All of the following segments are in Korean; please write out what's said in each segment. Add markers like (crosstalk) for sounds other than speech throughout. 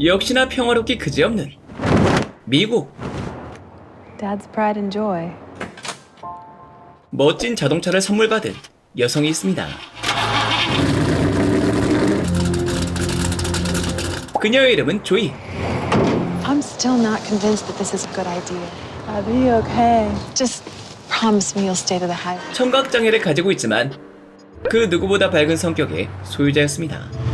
역시나 평화롭기 그지없는 미국 Dad's pride and joy. 멋진 자동차를 선물 받은 여성이 있습니다. 그녀의 이름은 조이. I'm still not convinced that this is a good idea. I'll be okay. Just promise me you'll stay to the highway. 청각 장애를 가지고 있지만 그 누구보다 밝은 성격의 소유자였습니다.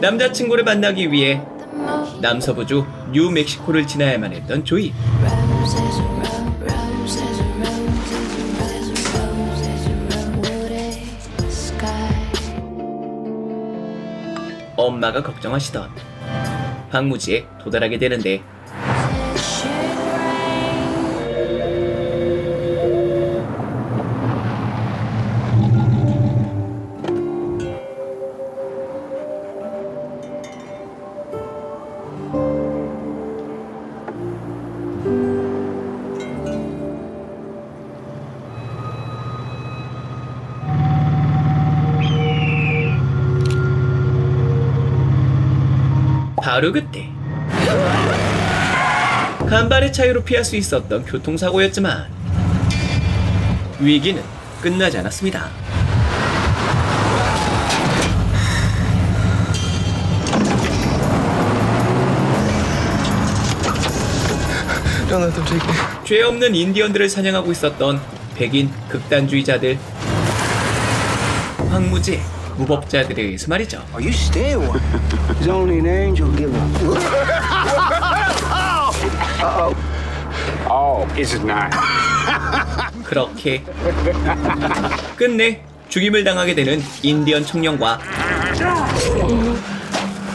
남자친구를 만나기 위해 남서부주 뉴멕시코를 지나야만 했던 조이. 엄마가 걱정하시던 황무지에 도달하게 되는데 바로 그때. 간발의 차이로 피할 수 있었던 교통사고였지만 위기는 끝나지 않았습니다. 죄 없는 인디언들을 사냥하고 있었던 백인 극단주의자들. 황무지 무법자들에 의해서 말이죠. Oh, you stay one. He's only an angel giver. Oh, is it not? 그렇게 끝내 죽임을 당하게 되는 인디언 청년과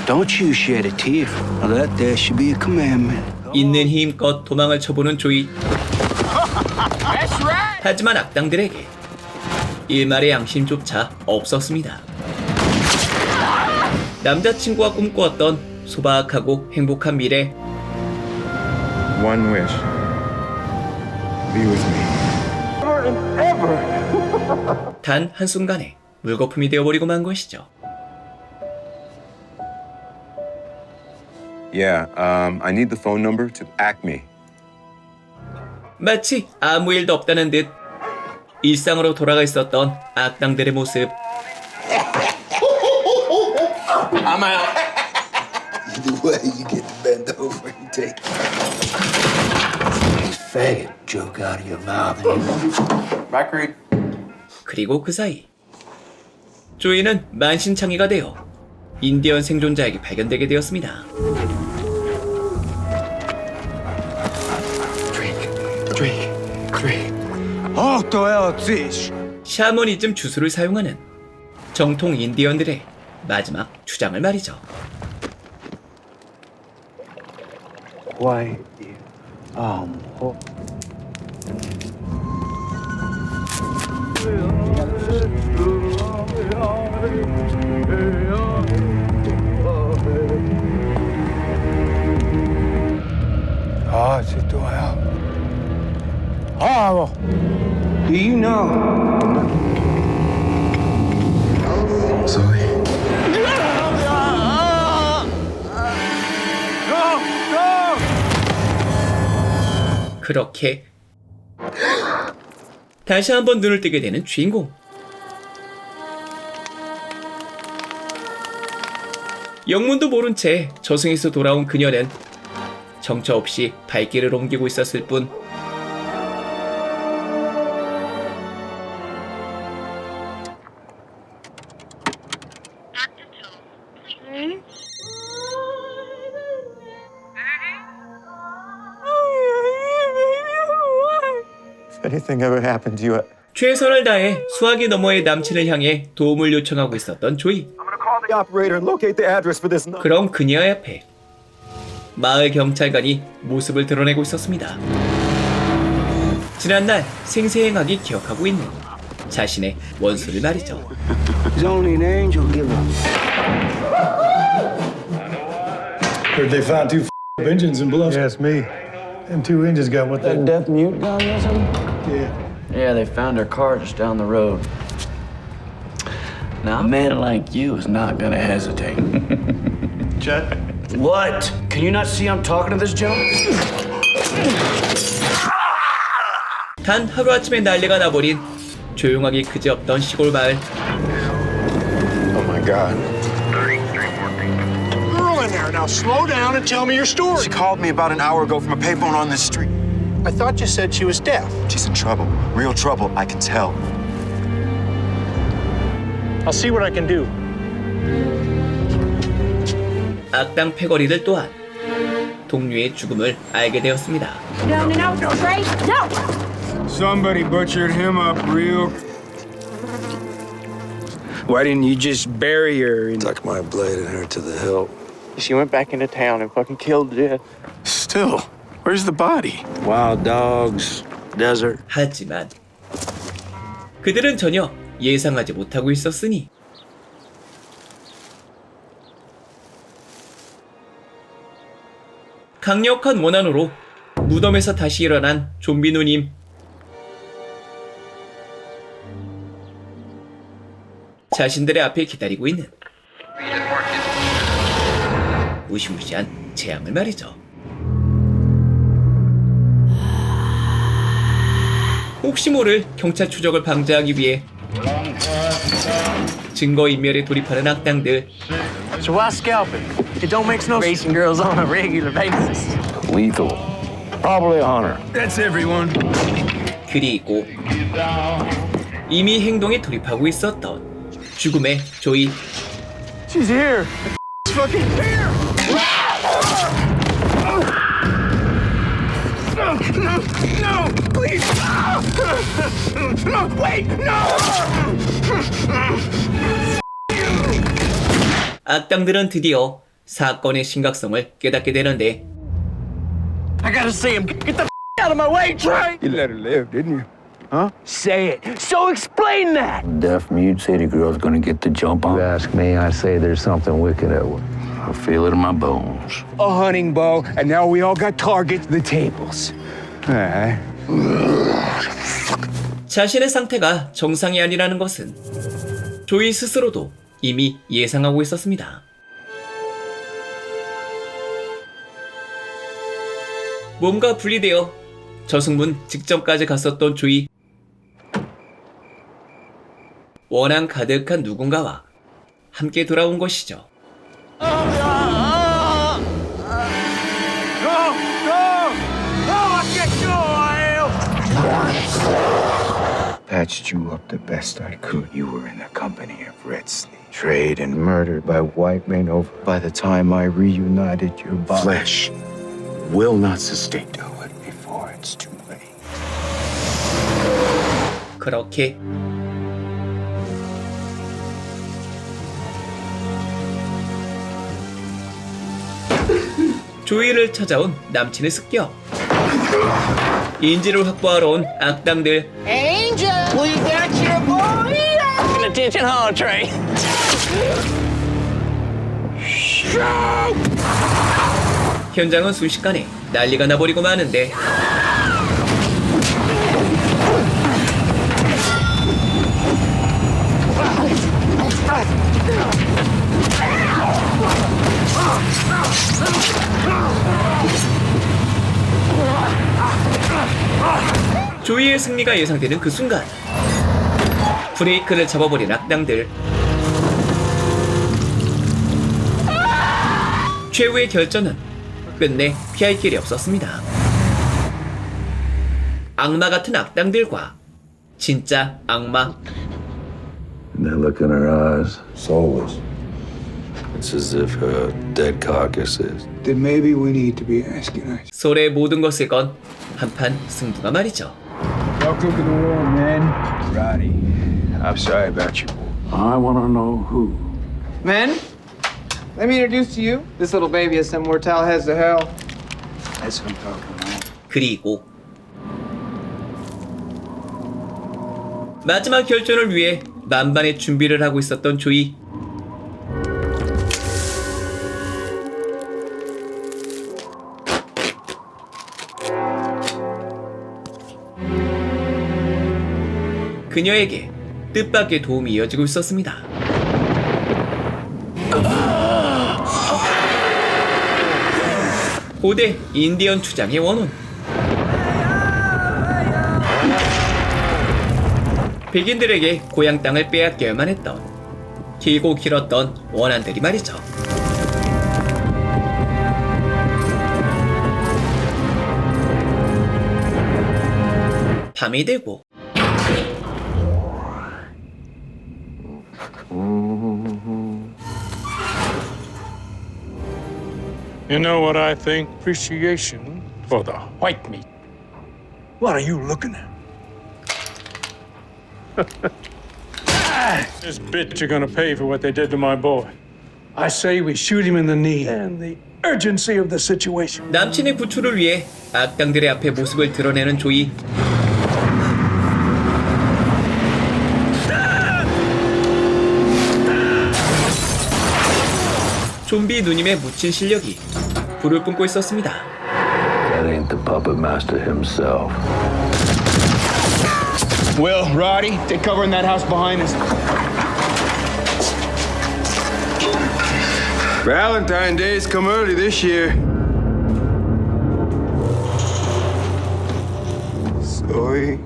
Don't you shed a tear. Now that there should be a commandment. 있는 힘껏 도망을 쳐보는 조이. 하지만 악당들에게 일말의 양심조차 없었습니다. 남자친구와 꿈꾸었던 소박하고 행복한 미래. One wish. Be with me. 단 한순간에 물거품이 되어버리고 만 것이죠. Yeah, um, I need the phone number to Acme. 마치 아무 일도 없다는 듯 일상으로 돌아가 있었던 악당들의 모습. Either way, you get to bend over and take. Faggot joke out of your mouth. Record. 그리고 그 사이 조이는 만신창이가 되어 인디언 생존자에게 발견되게 되었습니다. Oh. 샤머니즘 주술을 사용하는 정통 인디언들의 마지막 주장을 말이죠. Why? Um. 그렇게 다시 한번 눈을 뜨게 되는 주인공. 영문도 모른 채 저승에서 돌아온 그녀는 정처 없이 발길을 옮기고 있었을 뿐 Ever happened to you, 최선을 다해 수화기 너머의 남친을 향해 도움을 요청하고 있었던 조이. the operator and locate the address for this. 그럼 그녀 앞에 마을 경찰관이 모습을 드러내고 있었습니다. 지난날 생생하게 기억하고 있는 자신의 원수를 말이죠. He's only an angel giver. Heard they found two f- engines in Biloxi. Yes, me. Them two engines got what they. deaf mute gun or something? Yeah. Yeah, they found her car just down the road. Now, a man like you is not gonna hesitate. (laughs) Chet? what? Can you not see I'm talking to this gentleman? 단 하루아침에 난리가 나버린 조용하기 그지없던 시골 마을 Oh my God. Girl in there. Now slow down and tell me your story. She called me about an hour ago from a payphone on this street. I thought you said she was deaf. She's in trouble. Real trouble, I can tell. I'll see what I can do. 악당 패거리들 또한 동료의 죽음을 알게 되었습니다. No, no, no, no, Trey, no! Somebody butchered him up real. Why didn't you just bury her? And... Tuck my blade in her to the hilt. She went back into town and fucking killed Jed. Still, where's the body? Wild dogs, desert. 하지만 그들은 전혀 예상하지 못하고 있었으니 강력한 원한으로 무덤에서 다시 일어난 좀비 누님 자신들의 앞에 기다리고 있는 무시무시한 재앙을 말이죠. 혹시 모를 경찰 추적을 방지하기 위해 증거 인멸에 돌입하는 악당들 So why scalping? It don't make no racing girls on a regular basis. Lethal. Probably a hunter. That's everyone. 그리고 이미 행동에 돌입하고 있었던 죽음의 조이 She's here. fucking here. wait, no. 악당들은 드디어 사건의 심각성을 깨닫게 되는데 I gotta see him. Get the out of my way, Trey! You let her live, didn't you? Huh? Say it. So explain that. Deaf mute city girl's gonna get the jump on. You ask me, I say there's something wicked at work. I feel it in my bones. A hunting bow, and now we all got targets. The tables. All right. 자신의 상태가 정상이 아니라는 것은 조이 스스로도 이미 예상하고 있었습니다. 몸과 분리되어 저승문 직전까지 갔었던 조이 원한 가득한 누군가와 함께 돌아온 것이죠. Patched you up the best I could. You were in the company of Red Sleeve. Trade and murdered by white men over. By the time I reunited your body. Flesh will not sustain. Do it before it's too late. 그렇게 조이를 (laughs) 찾아온 남친의 습격 인지를 확보하러 온 악당들 Angel! We got your boy! Attention, huh, Trey? 현장은 순식간에 난리가 나버리고 마는데 조이의 승리가 예상되는 그 순간 브레이크를 잡아버린 악당들 최후의 결전은 끝내 피할 길이 없었습니다. 악마 같은 악당들과 진짜 악마 And that look in her eyes, soulless. It's as if her dead carcass is. Then maybe we need to be asking us. 솔의 모든 것을 건 한판 승부가 말이죠. Welcome to the war, man. Roddy, I'm sorry about you. I wanna know who. Men, let me introduce to you. This little baby sent more towel heads to hell. That's what I'm talking about. 그리고 마지막 결전을 위해 만반의 준비를 하고 있었던 조이 그녀에게 뜻밖의 도움이 이어지고 있었습니다. 고대 인디언 추장의 원혼. 백인들에게 고향 땅을 빼앗겨야만 했던 길고 길었던 원한들이 말이죠. 밤이 되고 You know what I think? Appreciation for the white meat. What are you looking at? (laughs) This bitch are gonna pay for what they did to my boy. I say we shoot him in the knee. And the urgency of the situation. 남친의 구출을 위해 악당들의 앞에 모습을 드러내는 조이. 좀비 누님의 묻힌 실력이 불을 뿜고 있었습니다. That ain't the puppet master himself. Will, Roddy, take cover in that house behind us. Valentine's Day's come early this year. Zoe.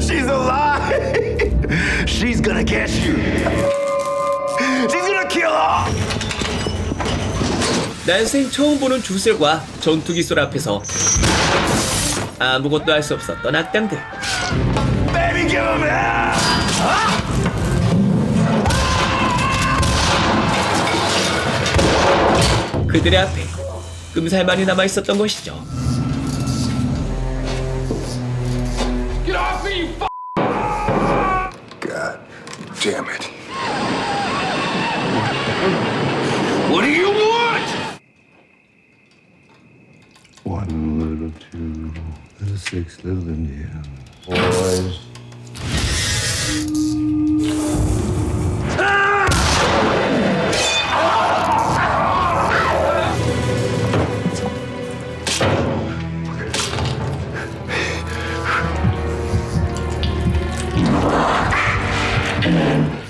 She's alive. She's gonna get you. 난생 처음 보는 주술과 전투기술 앞에서 아무것도 할 수 없었던 악당들. 그들의 앞에 끔살만이 남아 있었던 것이죠. God damn it. six, little Indians. Boys.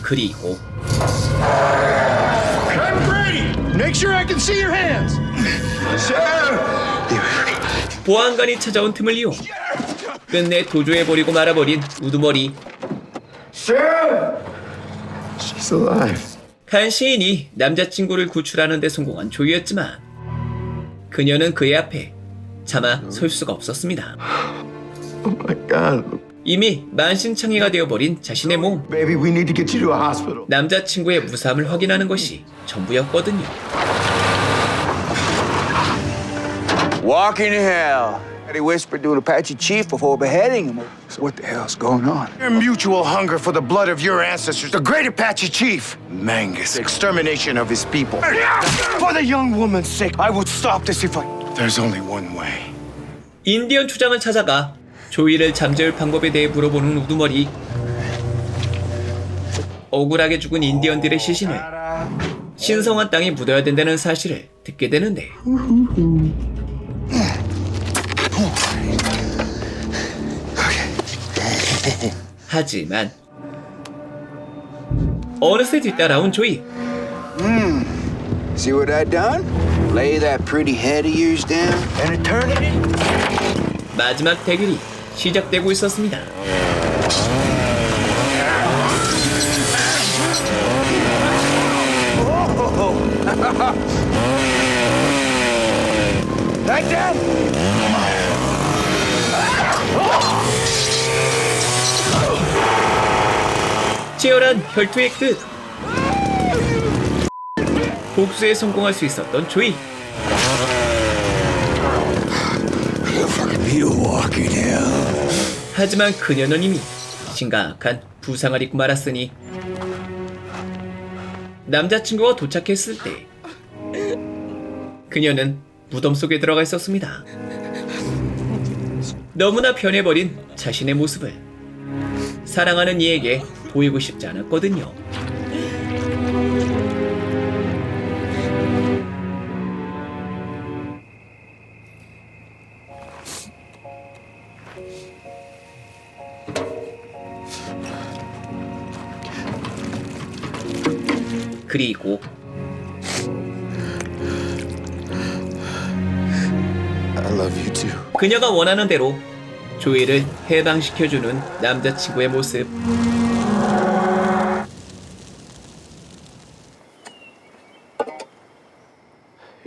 그리고 Make sure I can see your hands. 보안관이 찾아온 틈을 이용 끝내 도주해버리고 말아버린 우두머리. 한 시인이 남자친구를 구출하는 데 성공한 조이였지만 그녀는 그의 앞에 차마 설 수가 없었습니다. 이미 만신창이가 되어버린 자신의 몸. 남자친구의 무사함을 확인하는 것이 전부였거든요. Walking to hell. He whispered to an Apache chief before beheading him. So what the hell's going on? Your mutual hunger for the blood of your ancestors, the great Apache chief, Mangus, extermination of his people. For the young woman's sake, I would stop this if I. There's only one way. 인디언 추장을 찾아가 조이를 잠재울 방법에 대해 물어보는 우두머리 억울하게 죽은 인디언들의 시신을 신성한 땅에 묻어야 된다는 사실을 듣게 되는데 하지만 어느새 뒤따라온 조이 See what I done? Lay that pretty head of yours down. An eternity? 마지막 대결이 시작되고 있었습니다. Like that? 치열한 혈투의 끝. 복수에 성공할 수 있었던 조이. 하지만 그녀는 이미 심각한 부상을 입고 말았으니 남자친구가 도착했을 때 그녀는 무덤 속에 들어가 있었습니다. 너무나 변해버린 자신의 모습을 사랑하는 이에게 보이고 싶지 않았거든요. 그리고. 그녀가 원하는 대로 조이를 해방시켜주는 남자친구의 모습.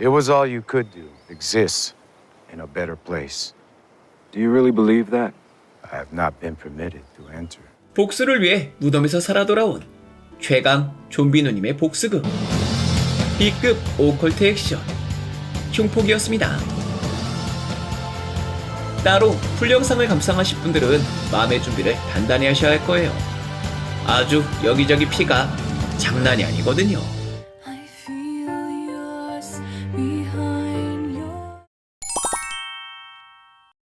It was all you could do. Exist in a better place. Do you really believe that? I have not been permitted to enter. 복수를 위해 무덤에서 살아 돌아온 최강 좀비 누님의 복수극 B급 오컬트 액션 흉폭이었습니다. 따로 풀 영상을 감상하실 분들은 마음의 준비를 단단히 하셔야 할 거예요. 아주 여기저기 피가 장난이 아니거든요.